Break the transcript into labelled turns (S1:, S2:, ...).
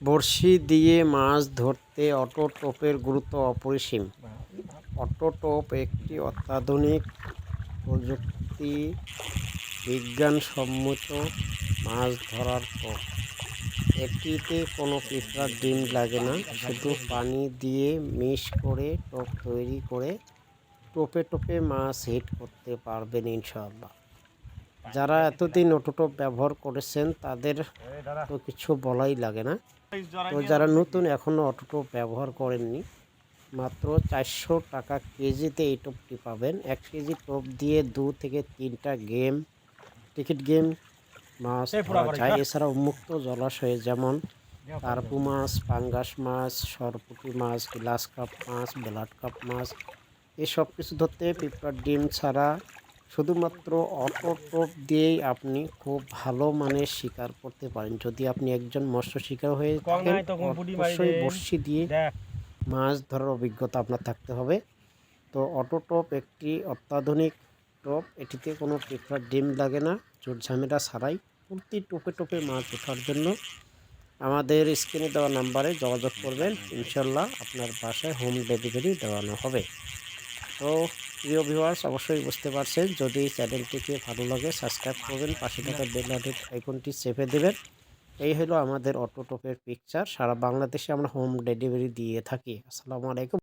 S1: বড়শি দিয়ে মাছ ধরতে অটো টোপের গুরুত্ব অপরিসীম। অটো টোপ একটি অত্যাধুনিক প্রযুক্তি বিজ্ঞানসম্মত মাছ ধরার টোপ এটিতে কোনো পিঁপড়ার ডিম লাগে না, শুধু পানি দিয়ে মিশ করে টোপ তৈরি করে টোপে টোপে মাছ হিট করতে পারবেন ইনশাআল্লাহ। যারা এতদিন অটোটোপ ব্যবহার করেছেন তাদের তো কিছু বলাই লাগে না। তো যারা নতুন এখনও অটোটোপ ব্যবহার করেননি মাত্র চারশো টাকা কেজিতে এই টোপটি পাবেন। এক কেজি টোপ দিয়ে দু থেকে তিনটা গেম টিকিট গেম মাছ ধরা যায়। এছাড়া উন্মুক্ত জলাশয়ে যেমন কার্পু মাছ পাঙ্গাস মাছ সরপুটি মাছ গ্লাস কাপ মাছ ব্লাড কাপ মাছ এসব কিছু ধরতে পিঁপড়ার ডিম ছাড়া শুধুমাত্র অটো টোপ দিয়েই আপনি খুব ভালো মানের শিকার করতে পারেন। যদি আপনি একজন মৎস্য শিকার হয়ে থাকেন অবশ্যই। বড়শি দিয়ে মাছ ধরার অভিজ্ঞতা আপনার থাকতে হবে। তো অটো টোপ একটি অত্যাধুনিক টোপ। এটিতে কোনো পিঁপড়ার ডিম লাগে না চোট ঝামেলা ছাড়াই প্রতি টোপে টোপে মাছ ওঠার জন্য। আমাদের স্ক্রিনে দেওয়া নাম্বারে যোগাযোগ করবেন। ইনশাল্লাহ আপনার বাসায় হোম ডেলিভারি দেওয়ানো হবে। তো প্রিয় ভিউয়ার্স অবশ্যই বুঝতে পারছেন, যদি চ্যানেলটিকে ভালো লাগে সাবস্ক্রাইব করবেন, পাশে থাকা বেল আইকনটি চেপে দেবেন। এই হলো আমাদের অটোটপের পিকচার সারা বাংলাদেশে আমরা হোম ডেলিভারি দিয়ে থাকি। আসসালামু আলাইকুম।